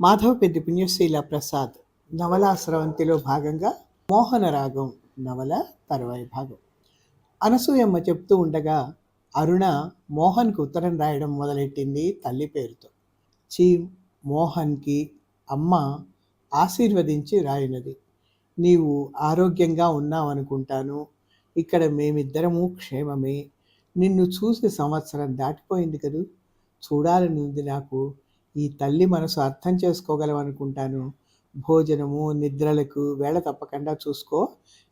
మాధవ పెద్ద పుణ్యశీల ప్రసాద్ నవలా స్రవంతిలో భాగంగా మోహన రాగం నవల తర్వాయి భాగం. అనసూయమ్మ చెప్తూ ఉండగా అరుణ మోహన్కు ఉత్తరం రాయడం మొదలెట్టింది తల్లి పేరుతో. చీ మోహన్కి అమ్మ ఆశీర్వదించి రాయినది. నీవు ఆరోగ్యంగా ఉన్నావనుకుంటాను. ఇక్కడ మేమిద్దరము క్షేమమే. నిన్ను చూసి సంవత్సరం దాటిపోయింది కదూ. చూడాలని ఉంది నాకు. ఈ తల్లి మనసు అర్థం చేసుకోగలవనుకుంటాను. భోజనము నిద్రలకు వేళ తప్పకుండా చూసుకో.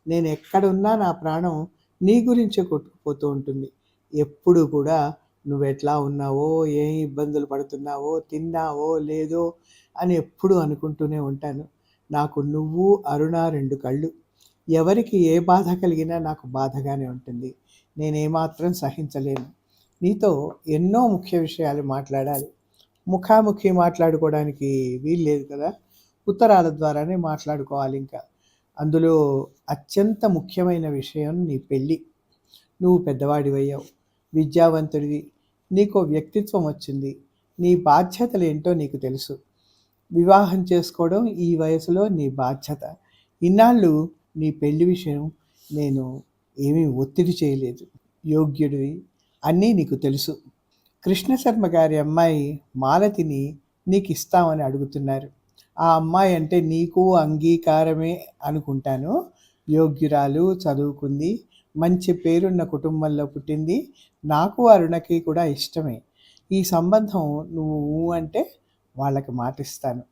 నేను ఎక్కడున్నా నా ప్రాణం నీ గురించే కొట్టుకుపోతూ ఉంటుంది. ఎప్పుడు కూడా నువ్వు ఎట్లా ఉన్నావో ఏం ఇబ్బందులు పడుతున్నావో తిన్నావో లేదో అని ఎప్పుడు అనుకుంటూనే ఉంటాను. నాకు నువ్వు అరుణ రెండు కళ్ళు. ఎవరికి ఏ బాధ కలిగినా నాకు బాధగానే ఉంటుంది. నేనేమాత్రం సహించలేను. నీతో ఎన్నో ముఖ్య విషయాలు మాట్లాడాలి. ముఖాముఖి మాట్లాడుకోవడానికి వీలు లేదు కదా? ఉత్తరాల ద్వారానే మాట్లాడుకోవాలి ఇంకా. అందులో అత్యంత ముఖ్యమైన విషయం నీ పెళ్ళి. నువ్వు పెద్దవాడివయ్యావు. విద్యావంతుడివి. నీకో వ్యక్తిత్వం వచ్చింది. నీ బాధ్యతలు ఏంటో నీకు తెలుసు. వివాహం చేసుకోవడం ఈ వయసులో నీ బాధ్యత. ఇన్నాళ్ళు నీ పెళ్ళి విషయం నేను ఏమీ ఒత్తిడి చేయలేదు. యోగ్యుడివి. అన్నీ నీకు తెలుసు. కృష్ణశర్మ గారి అమ్మాయి మాలతిని నీకు ఇస్తామని అడుగుతున్నారు. ఆ అమ్మాయి అంటే నీకు అంగీకారమే అనుకుంటాను. యోగ్యురాలు చదువుకుంది మంచి పేరున్న కుటుంబంలో పుట్టింది. నాకు అరుణకి కూడా ఇష్టమే. ఈ సంబంధం నువ్వు అంటే వాళ్ళకి మాటిస్తాను.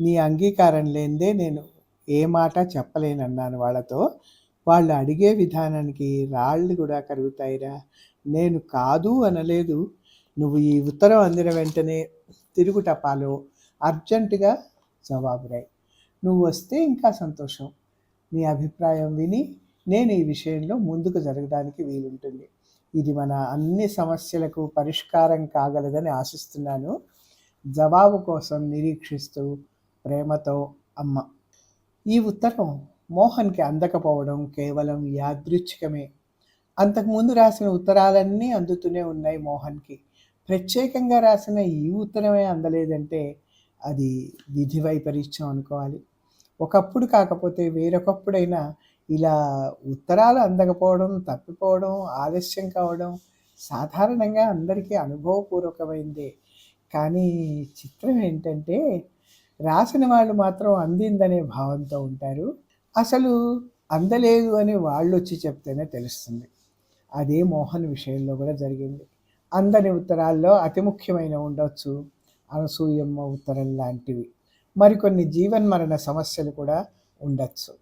నీ అంగీకారం లేనిదే నేను ఏ మాట చెప్పలేనన్నాను వాళ్ళతో. వాళ్ళు అడిగే విధానానికి రాళ్ళు కూడా కరుగుతాయిరా. నేను కాదు అనలేదు. నువ్వు ఈ ఉత్తరం అందిన వెంటనే తిరుగుటపాలో అర్జెంటుగా జవాబు రాయి. నువ్వు వస్తే ఇంకా సంతోషం. నీ అభిప్రాయం విని నేను ఈ విషయంలో ముందుకు జరగడానికి వీలుంటుంది. ఇది మన అన్ని సమస్యలకు పరిష్కారం కాగలదని ఆశిస్తున్నాను. జవాబు కోసం నిరీక్షిస్తూ ప్రేమతో అమ్మ. ఈ ఉత్తరం మోహన్కి అందకపోవడం కేవలం యాదృచ్ఛికమే. అంతకుముందు రాసిన ఉత్తరాలన్నీ అందుతూనే ఉన్నాయి మోహన్కి. ప్రత్యేకంగా రాసిన ఈ ఉత్తరమే అందలేదంటే అది విధి వైపరీత్యం అనుకోవాలి. ఒకప్పుడు కాకపోతే వేరొకప్పుడైనా ఇలా ఉత్తరాలు అందకపోవడం తప్పిపోవడం ఆలస్యం కావడం సాధారణంగా అందరికీ అనుభవపూర్వకమైందే. కానీ చిత్రం ఏంటంటే రాసిన వాళ్ళు మాత్రం అందిందనే భావంతో ఉంటారు. అసలు అందలేదు అని వాళ్ళు వచ్చి చెప్తేనే తెలుస్తుంది. అదే మోహన్ విషయంలో కూడా జరిగింది. అందని ఉత్తరాల్లో అతి ముఖ్యమైన ఉండొచ్చు. అనసూయమ్మ ఉత్తరం లాంటివి. మరికొన్ని జీవన్మరణ సమస్యలు కూడా ఉండొచ్చు.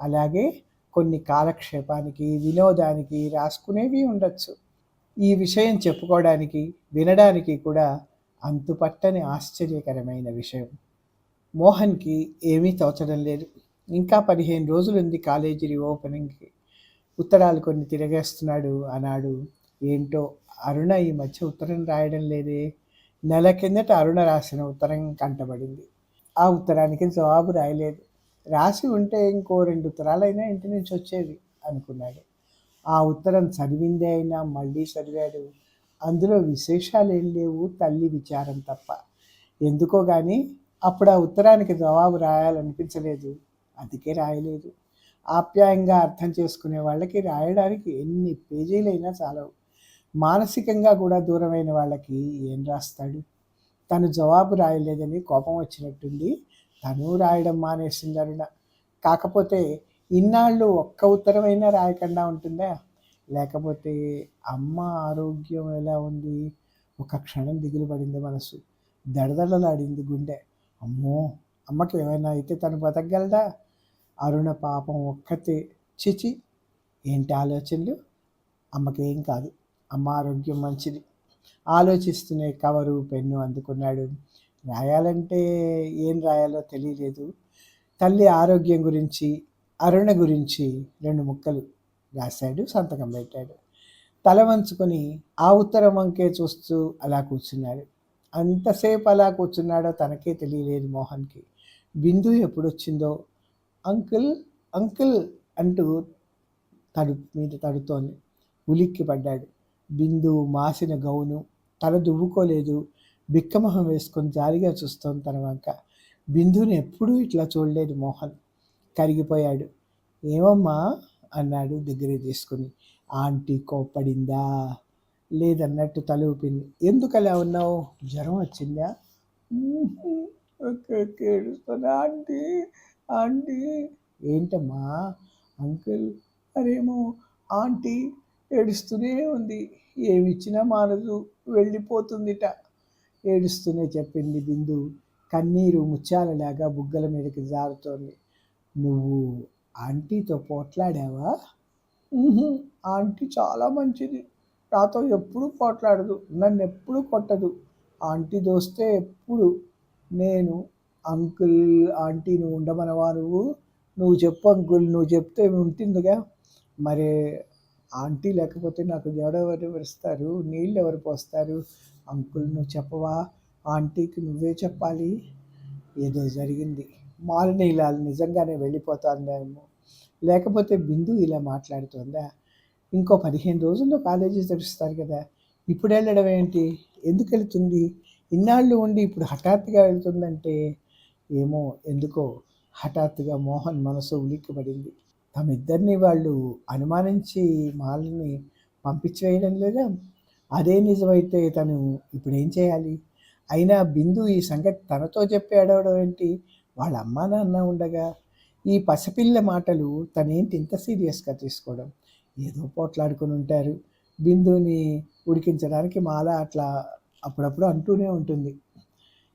అలాగే కొన్ని కాలక్షేపానికి వినోదానికి రాసుకునేవి ఉండొచ్చు. ఈ విషయం చెప్పుకోవడానికి వినడానికి కూడా అంతుపట్టని ఆశ్చర్యకరమైన విషయం. మోహన్కి ఏమీ తోచడం లేదు. ఇంకా పదిహేను రోజులు ఉంది కాలేజీ ఓపెనింగ్కి. ఉత్తరాలు కొన్ని తిరగేస్తున్నాడు అన్నాడు ఏంటో అరుణ ఈ మధ్య ఉత్తరం రాయడం లేదే. నెల కిందట అరుణ రాసిన ఉత్తరం కంటబడింది. ఆ ఉత్తరానికి జవాబు రాయలేదు. రాసి ఉంటే ఇంకో రెండు ఉత్తరాలైనా ఇంటి నుంచి వచ్చేవి అనుకున్నాడు. ఆ ఉత్తరం చదివిందే అయినా మళ్ళీ చదివాడు. అందులో విశేషాలు ఏం లేవు తల్లి విచారం తప్ప. ఎందుకో కానీ అప్పుడు ఆ ఉత్తరానికి జవాబు రాయాలనిపించలేదు. అందుకే రాయలేదు. ఆప్యాయంగా అర్థం చేసుకునే వాళ్ళకి రాయడానికి ఎన్ని పేజీలైనా చాలవు. మానసికంగా కూడా దూరమైన వాళ్ళకి ఏం రాస్తాడు? తను జవాబు రాయలేదని కోపం వచ్చినట్టుంది. తను రాయడం మానేసింది అరుణ కాకపోతే ఇన్నాళ్ళు ఒక్క ఉత్తరమైనా రాయకుండా ఉంటుందా? లేకపోతే అమ్మ ఆరోగ్యం ఎలా ఉంది? ఒక క్షణం దిగులు పడింది మనసు. దడదడలాడింది గుండె. అమ్మో! అమ్మకి ఏమైనా అయితే తను బతకగలదా? అరుణ పాపం ఒక్కతే. చిచి ఏంటి ఆలోచనలు? అమ్మకేం కాదు. అమ్మ ఆరోగ్యం మంచిది. ఆలోచిస్తూనే కవరు పెన్ను అందుకున్నాడు. రాయాలంటే ఏం రాయాలో తెలియలేదు. తల్లి ఆరోగ్యం గురించి అరుణ గురించి రెండు ముక్కలు రాశాడు సంతకం పెట్టాడు. తల వంచుకొని ఆ ఉత్తరం వంకే చూస్తూ అలా కూర్చున్నాడు. అంతసేపు అలా కూర్చున్నాడో తనకే తెలియలేదు మోహన్కి. బిందు ఎప్పుడొచ్చిందో? అంకుల్ అంకుల్ అంటూ తడు మీద తడుతోంది. ఉలిక్కి పడ్డాడు బిందు మాసిన గౌను. తల దువ్వుకోలేదు. బిక్కమొహం వేసుకొని జాలిగా చూస్తోంది తన వంక. బిందుని ఎప్పుడూ ఇట్లా చూడలేదు మోహన్. కరిగిపోయాడు. ఏమమ్మా? అన్నాడు దగ్గరే తీసుకుని. ఆంటీ కోప్పడిందా? లేదన్నట్టు తల ఊపింది. ఎందుకు అలా ఉన్నావు? జ్వరం వచ్చిందా? ఓకే, ఏడుస్తున్నా ఆంటీ ఆంటీ. ఏంటమ్మా? అంకుల్ మరేమో ఆంటీ ఏడుస్తూనే ఉంది. ఏమి ఇచ్చినా మానదు. వెళ్ళిపోతుందిట. ఏడుస్తూనే చెప్పింది బిందు. కన్నీరు ముత్యాలలాగా బుగ్గల మీదకి జారుతోంది. నువ్వు ఆంటీతో పోట్లాడావా? ఆంటీ చాలా మంచిది. నాతో ఎప్పుడూ పోట్లాడదు. నన్ను ఎప్పుడు కొట్టదు. ఆంటీ దోస్తే ఎప్పుడు? నేను అంకుల్ ఆంటీ నువ్వు ఉండమనవా నువ్వు? నువ్వు చెప్పు అంకుల్. నువ్వు చెప్తే ఉంటుందిగా మరి ఆంటీ లేకపోతే నాకు ఎవరెవరు ఇస్తారు నీళ్ళు ఎవరు పోస్తారు? అంకుల్ నువ్వు చెప్పవా? ఆంటీకి నువ్వే చెప్పాలి? ఏదో జరిగింది. మాలిని ఇలా నిజంగానే వెళ్ళిపోతాందేమో లేకపోతే బిందు ఇలా మాట్లాడుతుందా? ఇంకో పదిహేను రోజుల్లో కాలేజీ తెరుస్తారు కదా. ఇప్పుడు వెళ్ళడం ఏంటి? ఎందుకు వెళ్తుంది? ఇన్నాళ్ళు ఉండి ఇప్పుడు హఠాత్తుగా వెళ్తుందంటే ఏమో ఎందుకో? హఠాత్తుగా మోహన్ మనసు ఉలిక్కిపడింది. తమిద్దరిని వాళ్ళు అనుమానించి మాలని పంపించేయడం లేదా? అదే నిజమైతే తను ఇప్పుడు ఏం చేయాలి? అయినా బిందు ఈ సంగతి తనతో చెప్పి అడవడం ఏంటి? వాళ్ళ అమ్మా నాన్న ఉండగా ఈ పసిపిల్ల మాటలు తనేంటి ఇంత సీరియస్గా తీసుకోవడం? ఏదో పోట్లాడుకుని ఉంటారు. బిందుని ఉడికించడానికి మాల అట్లా అప్పుడప్పుడు అంటూనే ఉంటుంది.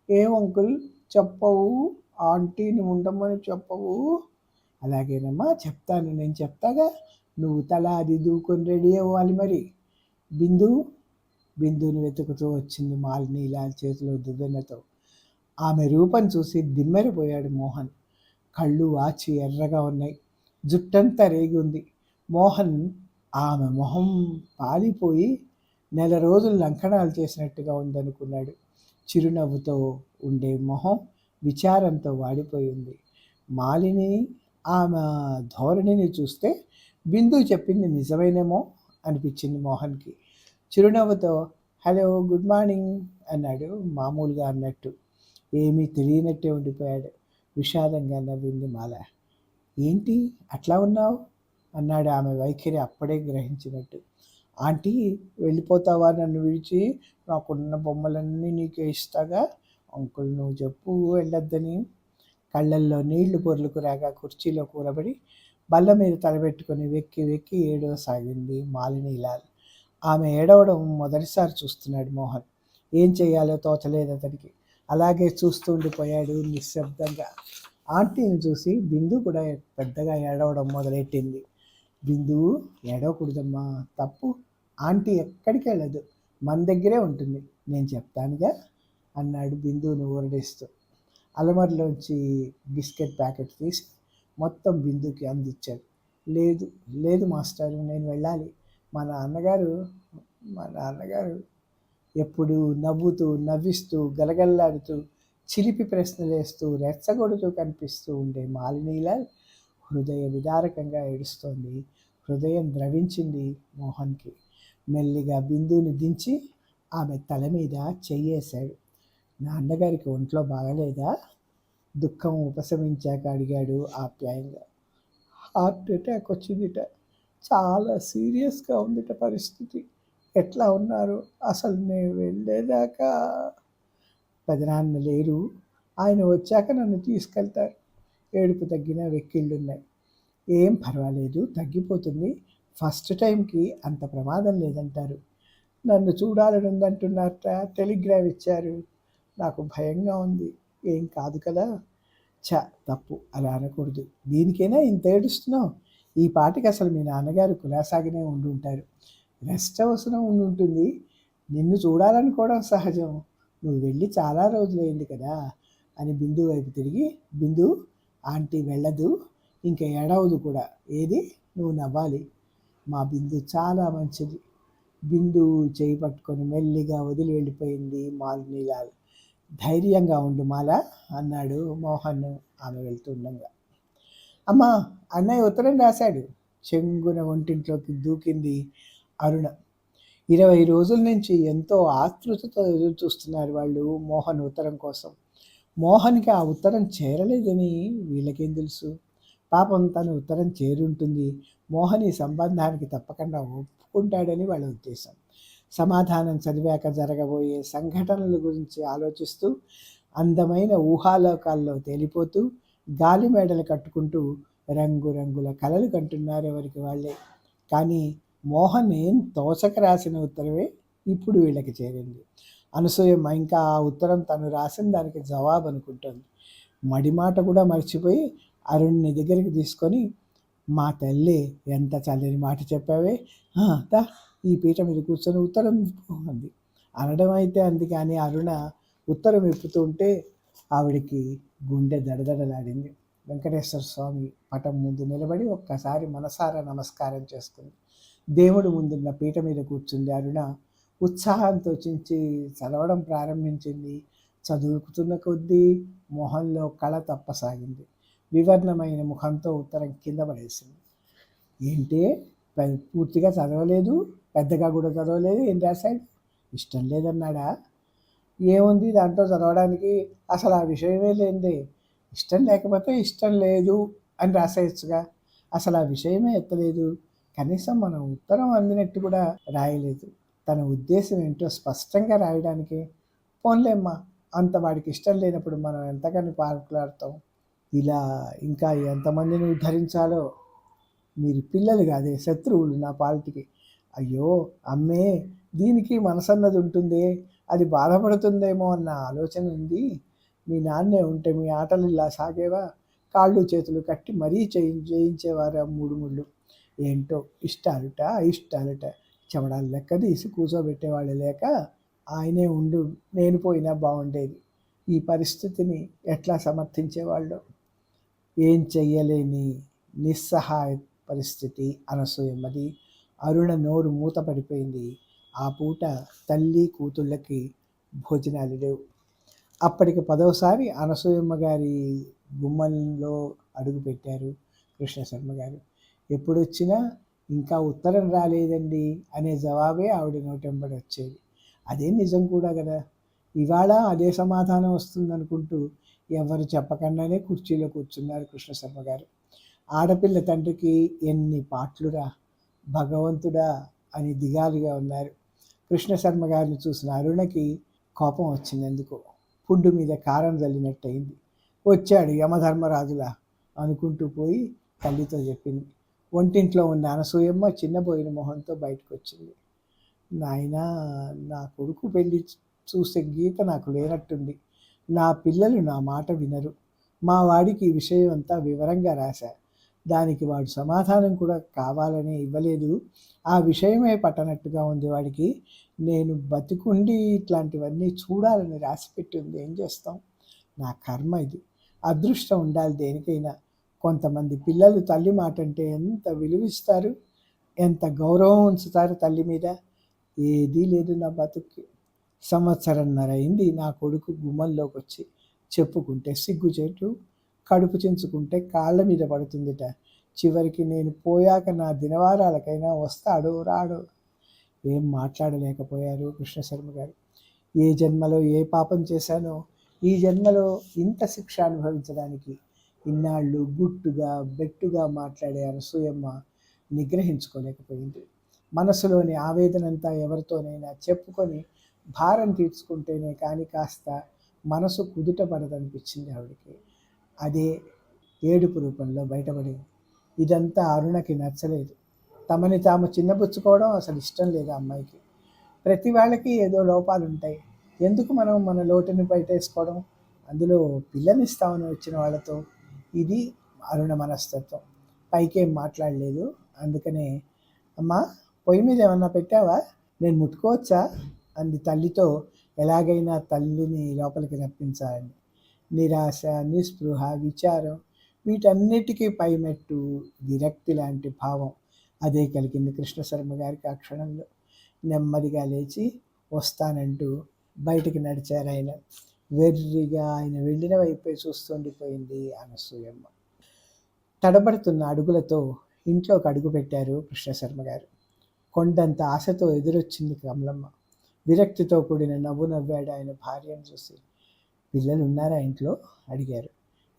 ఏం అంకుల్? చెప్పవు. ఆంటీని ఉండమని చెప్పవు. అలాగేనమ్మా చెప్తాను. నేను చెప్తాగా నువ్వు తల అది దూకొని రెడీ అవ్వాలి మరి. బిందు బిందుని వెతుకుతూ వచ్చింది మాలిని ఇలా చేతిలో దువ్వెనతో. ఆమె రూపం చూసి దిమ్మెరిపోయాడు మోహన్. కళ్ళు వాచి ఎర్రగా ఉన్నాయి. జుట్టంతా రేగి ఉంది. మోహన్ ఆమె మొహం పాలిపోయి నెల రోజులు లంకణాలు చేసినట్టుగా ఉందనుకున్నాడు. చిరునవ్వుతో ఉండే మొహం విచారంతో వాడిపోయింది మాలిని ఆమె ధోరణిని చూస్తే బిందు చెప్పింది నిజమేనేమో అనిపించింది మోహన్కి. చిరునవ్వుతో హలో గుడ్ మార్నింగ్ అన్నాడు మామూలుగా అన్నట్టు. ఏమీ తెలియనట్టే ఉండిపోయాడు. విషాదంగా నవ్వింది మాల. ఏంటి? అట్లా ఉన్నావు? అన్నాడు ఆమె వైఖరి అప్పుడే గ్రహించినట్టు. ఆంటీ వెళ్ళిపోతావా నన్ను విడిచి? నాకున్న బొమ్మలన్నీ నీకే ఇస్తాగా. అంకుల్ నువ్వు చెప్పు వెళ్ళొద్దని. కళ్ళల్లో నీళ్ళు పొర్లుకు రాగా కుర్చీలో కూరబడి బల్ల మీద తలబెట్టుకుని వెక్కి వెక్కి ఏడవసాగింది మాలినీలాల్. ఆమె ఏడవడం మొదటిసారి చూస్తున్నాడు మోహన్. ఏం చేయాలో తోచలేదు అతనికి. అలాగే చూస్తూ ఉండిపోయాడు నిశ్శబ్దంగా. ఆంటీని చూసి బిందు కూడా పెద్దగా ఏడవడం మొదలెట్టింది. బిందు ఏడవకూడదమ్మా తప్పు. ఆంటీ ఎక్కడికి వెళ్ళదు మన దగ్గరే ఉంటుంది. నేను చెప్తానుగా? అన్నాడు బిందువును ఊరడిస్తూ. అలమరిలోంచి బిస్కెట్ ప్యాకెట్ తీసి మొత్తం బిందుకి అందించాడు. లేదు లేదు మాస్టారు నేను వెళ్ళాలి. మా నాన్నగారు మా నాన్నగారు ఎప్పుడు నవ్వుతూ నవ్విస్తూ గలగల్లాడుతూ చిలిపి ప్రశ్నలు వేస్తూ రెచ్చగొడుతూ కనిపిస్తూ ఉండే మాలినీలా హృదయ విదారకంగా ఏడుస్తోంది. హృదయం ద్రవించింది మోహన్కి. మెల్లిగా బిందుని దించి ఆమె తల మీద చెయ్యేశాడు. నాన్నగారికి ఒంట్లో బాగలేదా? దుఃఖం ఉపశమించాక అడిగాడు ఆప్యాయంగా. హార్ట్ అటాక్ వచ్చిందిట. చాలా సీరియస్గా ఉందిట పరిస్థితి. ఎట్లా ఉన్నారు? అసలు నేను వెళ్ళేదాకా? పెదనాన్న లేరు. ఆయన వచ్చాక నన్ను తీసుకెళ్తారు. ఏడుపు తగ్గిన వెక్కిళ్ళున్నాయి. ఏం పర్వాలేదు తగ్గిపోతుంది. ఫస్ట్ టైంకి అంత ప్రమాదం లేదంటారు. నన్ను చూడాలని ఉందంటున్నారట టెలిగ్రామ్ ఇచ్చారు. నాకు భయంగా ఉంది. ఏం కాదు కదా? చ తప్పు. అలా అనకూడదు. దీనికైనా ఇంత ఏడుస్తున్నావు? ఈ పాటికి అసలు మీ నాన్నగారు కులాసాగినే ఉండి ఉంటారు. రెస్ట్ అవసరం ఉండి ఉంటుంది. నిన్ను చూడాలనుకోవడం సహజం. నువ్వు వెళ్ళి చాలా రోజులైంది కదా? అని బిందు వైపు తిరిగి బిందు ఆంటీ వెళ్ళదు. ఇంకా ఏడవదు కూడా. ఏది? నువ్వు నవ్వాలి. మా బిందు చాలా మంచిది. బిందు చేయి పట్టుకొని మెల్లిగా వదిలి వెళ్ళిపోయింది మాలినీలాల్. ధైర్యంగా ఉండు మాల అన్నాడు మోహన్ ఆమె వెళ్తుండగా అమ్మా అన్నయ్య ఉత్తరం రాశాడు. చెంగున ఒంటింట్లోకి దూకింది అరుణ. ఇరవై రోజుల నుంచి ఎంతో ఆతృతతో ఎదురు చూస్తున్నారు వాళ్ళు మోహన్ ఉత్తరం కోసం. మోహన్కి ఆ ఉత్తరం చేరలేదని వీళ్ళకేం తెలుసు? పాపం తన ఉత్తరం చేరుంటుంది. మోహన్ ఈ సంబంధానికి తప్పకుండా ఒప్పుకుంటాడని వాళ్ళ ఉద్దేశం. సమాధానం చదివాక జరగబోయే సంఘటనల గురించి ఆలోచిస్తూ అందమైన ఊహాలోకాల్లో తేలిపోతూ గాలి మేడలు కట్టుకుంటూ రంగురంగుల కలలు కంటున్నారు ఎవరికి వాళ్ళే. కానీ మోహన్ ఏం తోచక రాసిన ఉత్తరమే ఇప్పుడు వీళ్ళకి చేరింది. అనసూయమ్మ ఇంకా ఆ ఉత్తరం తను రాసిన దానికి జవాబు అనుకుంటుంది. మడి మాట కూడా మర్చిపోయి అరుణ్ని దగ్గరికి తీసుకొని మా తల్లి ఎంత చల్లని మాట చెప్పావే? "ఆ, దా. ఈ పీట మీద కూర్చొని ఉత్తరం అంది. అనడం అయితే అంది కానీ అరుణ ఉత్తరం విప్పుతూ ఉంటే ఆవిడికి గుండె దడదడలాడింది. వెంకటేశ్వర స్వామి పటం ముందు నిలబడి ఒక్కసారి మనసారా నమస్కారం చేసుకుంది. దేవుడు ముందున్న పీట మీద కూర్చుంది అరుణ. ఉత్సాహంతో చించి చదవడం ప్రారంభించింది. చదువుకుతున్న కొద్దీ మొహంలో కళ తప్పసాగింది. వివర్ణమైన ముఖంతో ఉత్తరం కింద పడేసింది. ఏంటి? పూర్తిగా చదవలేదు పెద్దగా కూడా చదవలేదు. ఏం రాశాడు? ఇష్టం లేదన్నాడా? ఏముంది దాంట్లో చదవడానికి? అసలు ఆ విషయమే లేనిదే. ఇష్టం లేకపోతే ఇష్టం లేదు అని రాసేయచ్చుగా. అసలు ఆ విషయమే ఎత్తలేదు. కనీసం మనం ఉత్తరం అందినట్టు కూడా రాయలేదు. తన ఉద్దేశం ఏంటో స్పష్టంగా రాయడానికి? పోన్లేమ్మా అంత వాడికి ఇష్టం లేనప్పుడు మనం ఎంతగానో పాకులాడతాం ఇలా ఇంకా ఎంతమందిని ఉద్ధరించాలో మీరు పిల్లలు కాదే శత్రువులు నా పాలిటికి. అయ్యో అమ్మే దీనికి మనసన్నది ఉంటుంది అది బాధపడుతుందేమో అన్న ఆలోచన ఉంది. మీ నాన్నే ఉంటే మీ ఆటలు ఇలా సాగేవా? కాళ్ళు చేతులు కట్టి మరీ చేయి చేయించేవారు ఆ మూడు ముళ్ళు? ఏంటో ఇష్టాలుట ఇష్టాలుట. చెమడాలు లెక్క తీసి కూర్చోబెట్టేవాళ్ళు లేక ఆయనే ఉండు నేను పోయినా బాగుండేది ఈ పరిస్థితిని ఎట్లా సమర్థించేవాళ్ళు? ఏం చెయ్యలేని నిస్సహాయ పరిస్థితి అనసూయమ్మది అరుణ నోరు మూత పడిపోయింది. ఆ పూట తల్లి కూతుళ్ళకి భోజనాలు లేవు. అప్పటికి పదోసారి అనసూయమ్మ గారి గుమ్మంలో అడుగు పెట్టారు గారు. ఎప్పుడొచ్చినా ఇంకా ఉత్తరం రాలేదండి అనే జవాబే ఆవిడ నోటెంబడి వచ్చేది. అదే నిజం కూడా కదా. ఇవాళ అదే సమాధానం వస్తుందనుకుంటూ ఎవరు చెప్పకుండానే కుర్చీలో కూర్చున్నారు కృష్ణశర్మ గారు. ఆడపిల్ల తండ్రికి ఎన్ని పాటలురా భగవంతుడా అని దిగాలుగా ఉన్నారు. కృష్ణ శర్మ గారిని చూసిన అరుణకి కోపం వచ్చింది ఎందుకో పుండు మీద కారం చల్లినట్టయింది వచ్చాడు యమధర్మరాజులా అనుకుంటూ పోయి తల్లితో చెప్పింది. ఒంటింట్లో ఉన్న అనసూయమ్మ చిన్నబోయిన మొహంతో బయటకు వచ్చింది నాయనా నా కొడుకు పెళ్ళి చూసే గీత నాకు లేనట్టుంది. నా పిల్లలు నా మాట వినరు. మా వాడికి ఈ విషయం అంతా వివరంగా రాశారు దానికి వాడు సమాధానం కూడా కావాలని ఇవ్వలేదు. ఆ విషయమే పట్టనట్టుగా ఉంది వాడికి. నేను బతికుండి ఇట్లాంటివన్నీ చూడాలని రాసిపెట్టి ఉంది ఏం చేస్తాం? నా కర్మ ఇది. అదృష్టం ఉండాలి దేనికైనా. కొంతమంది పిల్లలు తల్లి మాట అంటే ఎంత విలువిస్తారు? ఎంత గౌరవం ఉంచుతారు తల్లి మీద? ఏదీ లేదు నా బతుక్కి. సంవత్సరంన్నర అయింది. నా కొడుకు గుమ్మంలోకి వచ్చి చెప్పుకుంటే సిగ్గుచేటు. కడుపు చెంచుకుంటే కాళ్ళ మీద పడుతుందిట. చివరికి నేను పోయాక నా దినవారాలకైనా వస్తాడు రాడు. ఏం మాట్లాడలేకపోయారు కృష్ణశర్మ గారు. ఏ జన్మలో ఏ పాపం చేశానో ఈ జన్మలో ఇంత శిక్ష అనుభవించడానికి ఇన్నాళ్ళు గుట్టుగా బెట్టుగా మాట్లాడే అనసూయమ్మ నిగ్రహించుకోలేకపోయింది. మనసులోని ఆవేదనంతా ఎవరితోనైనా చెప్పుకొని భారం తీర్చుకుంటేనే కానీ కాస్త మనసు కుదుట పడదనిపించింది ఆవిడకి. అదే ఏడుపు రూపంలో బయటపడింది. ఇదంతా అరుణకి నచ్చలేదు. తమని తాము చిన్నపుచ్చుకోవడం అసలు ఇష్టం లేదు అమ్మాయికి. ప్రతి వాళ్ళకి ఏదో లోపాలు ఉంటాయి ఎందుకు మనం మన లోటుని బయటేసుకోవడం? అందులో పిల్లనిస్తామని వచ్చిన వాళ్ళతో ఇది అరుణ మనస్తత్వం. పైకేం మాట్లాడలేదు. అందుకనే అమ్మా పొయ్యి మీద ఏమన్నా పెట్టావా? నేను ముట్టుకోవచ్చా? అంది తల్లితో ఎలాగైనా తల్లిని లోపలికి రప్పించాలని. నిరాశ నిస్పృహ విచారం వీటన్నిటికీ పైమెట్టు విరక్తి లాంటి భావం. అదే కలిగింది కృష్ణ శర్మ గారికి ఆ క్షణంలో. నెమ్మదిగా లేచి వస్తానంటూ బయటికి నడిచారు ఆయన. వెర్రిగా ఆయన వెళ్ళిన వైపే చూస్తుండిపోయింది అనసూయమ్మ. తడబడుతున్న అడుగులతో ఇంట్లోకి అడుగు పెట్టారు కృష్ణ శర్మ గారు. కొండంత ఆశతో ఎదురొచ్చింది కమలమ్మ. విరక్తితో కూడిన నవ్వు నవ్వాడు ఆయన భార్యను చూసి. పిల్లలు ఉన్నారా ఇంట్లో? అడిగారు.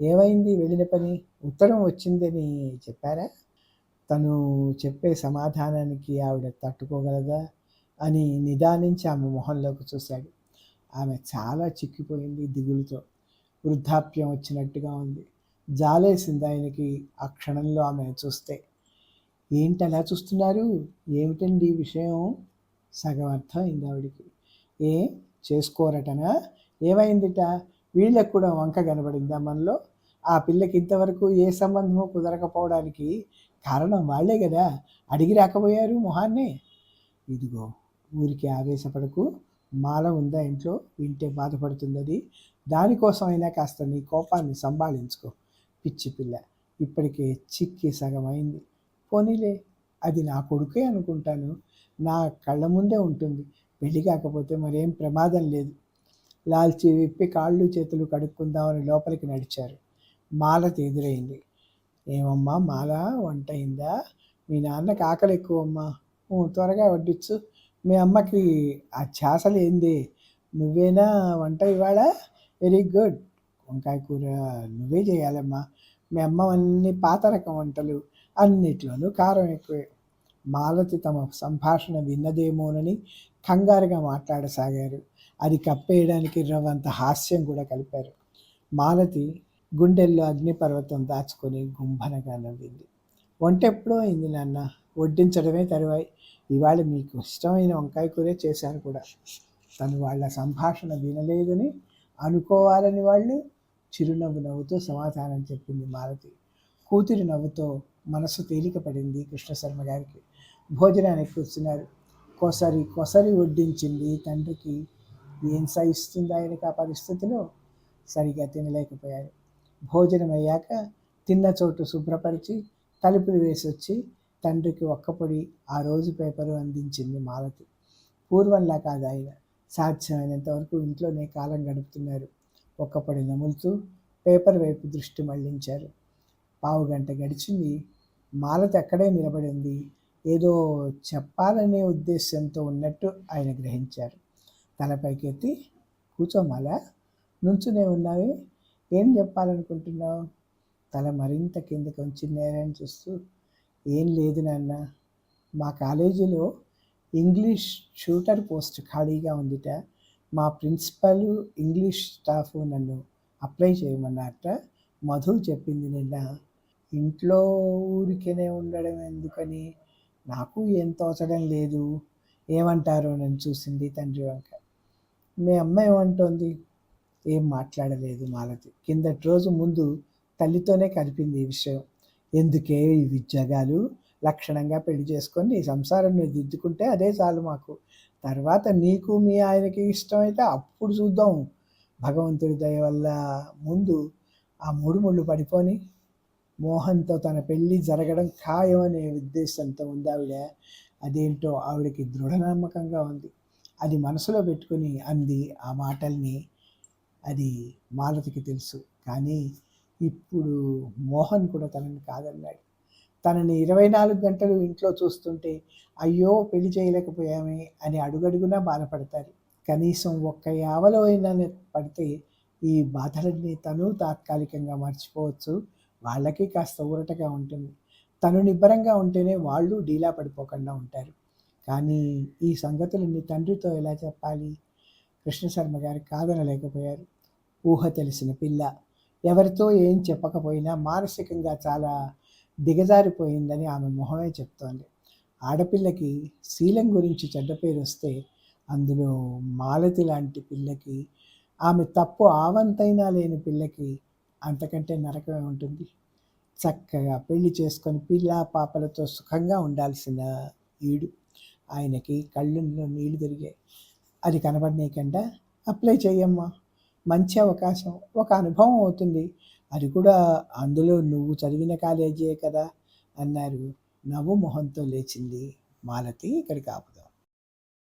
ఏమైంది? వెళ్ళిన పని ఉత్తరం వచ్చిందని చెప్పారా? తను చెప్పే సమాధానానికి ఆవిడ తట్టుకోగలదా? అని నిదానించి ఆమె మొహంలోకి చూశాడు. ఆమె చాలా చిక్కిపోయింది దిగులుతో. వృద్ధాప్యం వచ్చినట్టుగా ఉంది. జాలేసింది ఆయనకి ఆ క్షణంలో ఆమెను చూస్తే. ఏంటి అలా చూస్తున్నారు? ఏమిటండి ఈ విషయం? సగం అర్థం అయింది ఆవిడికి. ఏ? చేసుకోరటనా? ఏమైందిట? వీళ్ళకు కూడా వంక కనబడిందా మనలో? ఆ పిల్లకి ఇంతవరకు ఏ సంబంధమో కుదరకపోవడానికి కారణం వాళ్ళే కదా అడిగి రాకపోయారు మొహాన్నే. ఇదిగో ఊరికి ఆవేశపడకు. మాల ఉందా ఇంట్లో? వింటే బాధపడుతున్నది దానికోసం అయినా కాస్త నీ కోపాన్ని సంభాళించుకో. పిచ్చి పిల్ల ఇప్పటికే చిక్కి సగం అయింది పోనీలే అది నా కొడుకే అనుకుంటాను. నా కళ్ళ ముందే ఉంటుంది. పెళ్ళి కాకపోతే మరేం ప్రమాదం లేదు. లాల్చి విప్పి కాళ్ళు చేతులు కడుక్కుందామని లోపలికి నడిచారు. మాలతి ఎదురైంది. ఏమమ్మా మాల వంట అయిందా మీ నాన్నకి ఆకలి ఎక్కువమ్మా. త్వరగా వడ్డించు మీ అమ్మకి ఆ ఛాసలు ఏంది? నువ్వేనా వంట ఇవాళ వెరీ గుడ్. వంకాయ కూర నువ్వే చేయాలమ్మా. మీ అమ్మ అన్ని పాత రకం వంటలు అన్నిట్లోనూ కారం ఎక్కువే. మాలతి తమ సంభాషణ విన్నదేమోనని కంగారుగా మాట్లాడసాగారు. అది కప్పేయడానికి రవ్వంత హాస్యం కూడా కలిపారు. మాలతి గుండెల్లో అగ్నిపర్వతం దాచుకొని గుంభనగా నవ్వింది. వంట ఎప్పుడో అయింది నాన్న. వడ్డించడమే తరువాయి. ఇవాళ మీకు ఇష్టమైన వంకాయ కూరే చేశాను కూడా. తను వాళ్ళ సంభాషణ వినలేదని అనుకోవాలని వాళ్ళు చిరునవ్వు నవ్వుతో సమాధానం చెప్పింది మాలతి. కూతురి నవ్వుతో మనసు తేలిక పడింది కృష్ణశర్మ గారికి. భోజనానికి కూర్చున్నారు కొసరి కొసరి వడ్డించింది తండ్రికి ఏం సహిస్తుంది ఆయనకు ఆ పరిస్థితిలో సరిగా తినలేకపోయారు. భోజనం అయ్యాక తిన్న చోటు శుభ్రపరిచి తలుపులు వేసి వచ్చి తండ్రికి ఒక్కపొడి ఆ రోజు పేపరు అందించింది మాలతి. పూర్వంలా కాదు ఆయన. సాధ్యమైనంత వరకు ఇంట్లోనే కాలం గడుపుతున్నారు. ఒక్కపొడి నములుతూ పేపర్ వైపు దృష్టి మళ్ళించారు. పావు గంట గడిచింది. మాలతి అక్కడే నిలబడి ఉంది. ఏదో చెప్పాలనే ఉద్దేశంతో ఉన్నట్టు ఆయన గ్రహించారు. తలపైకెత్తి కూర్చోమాల నుంచునే ఉన్నావే? ఏం చెప్పాలనుకుంటున్నావు? తల మరింత కిందకి ఉంచి నేరని చూస్తూ ఏం లేదు నాన్న. మా కాలేజీలో ఇంగ్లీష్ షూటర్ పోస్ట్ ఖాళీగా ఉందిట. మా ప్రిన్సిపల్ ఇంగ్లీష్ స్టాఫ్ నన్ను అప్లై చేయమన్నారట. మధు చెప్పింది నిన్న. ఇంట్లో ఊరికేనే ఉండడం ఎందుకని? నాకు ఏం తోచడం లేదు. ఏమంటారో నన్ను చూసింది తండ్రి వంక. మీ అమ్మాయి ఏమంటోంది ఏం మాట్లాడలేదు మాలతి. కిందటి రోజు ముందు తల్లితోనే కలిపింది ఈ విషయం. ఎందుకే ఈ ఉద్యోగాలు లక్షణంగా పెళ్ళి చేసుకొని నీ సంసారం నువ్వు దిద్దుకుంటే అదే చాలు మాకు. తర్వాత నీకు మీ ఆయనకి ఇష్టమైతే అప్పుడు చూద్దాం. భగవంతుడి దయ వల్ల ముందు ఆ మూడు ముళ్ళు పడిపోని. మోహన్తో తన పెళ్ళి జరగడం ఖాయం అనే ఉద్దేశంతో ఉంది ఆవిడ. అదేంటో ఆవిడకి దృఢ నమ్మకంగా ఉంది. అది మనసులో పెట్టుకుని అంది ఆ మాటల్ని. అది మాలతికి తెలుసు. కానీ ఇప్పుడు మోహన్ కూడా తనని కాదన్నాడు. తనని ఇరవై నాలుగు గంటలు ఇంట్లో చూస్తుంటే అయ్యో పెళ్ళి చేయలేకపోయామే అని అడుగడుగునా బాధపడతారు. కనీసం ఒక్క యావలో అయినా పడితే ఈ బాధలన్నీ తను తాత్కాలికంగా మర్చిపోవచ్చు. వాళ్ళకి కాస్త ఊరటగా ఉంటుంది. తను నిబ్బరంగా ఉంటేనే వాళ్ళు డీలా పడిపోకుండా ఉంటారు. కానీ ఈ సంగతులన్నీ తండ్రితో ఎలా చెప్పాలి? కృష్ణశర్మ గారు కాదనలేకపోయారు. ఊహ తెలిసిన పిల్ల. ఎవరితో ఏం చెప్పకపోయినా మానసికంగా చాలా దిగజారిపోయిందని ఆమె మొహమే చెప్తోంది. ఆడపిల్లకి శీలం గురించి చెడ్డ పేరు వస్తే అందులో మాలతి లాంటి పిల్లకి ఆమె తప్పు ఆవంతైనా లేని పిల్లకి అంతకంటే నరకమే ఉంటుంది. చక్కగా పెళ్ళి చేసుకొని పిల్ల పాపలతో సుఖంగా ఉండాల్సిన ఈడు. ఆయనకి కళ్ళల్లో నీళ్ళు తిరిగాయి. అది కనబడినాకంట అప్లై చేయమ్మా మంచి అవకాశం ఒక అనుభవం అవుతుంది. అది కూడా అందులో నువ్వు చదివిన కాలేజీయే కదా అన్నారు నవ్వు మొహంతో లేచింది మాలతి ఇక్కడికి ఆపు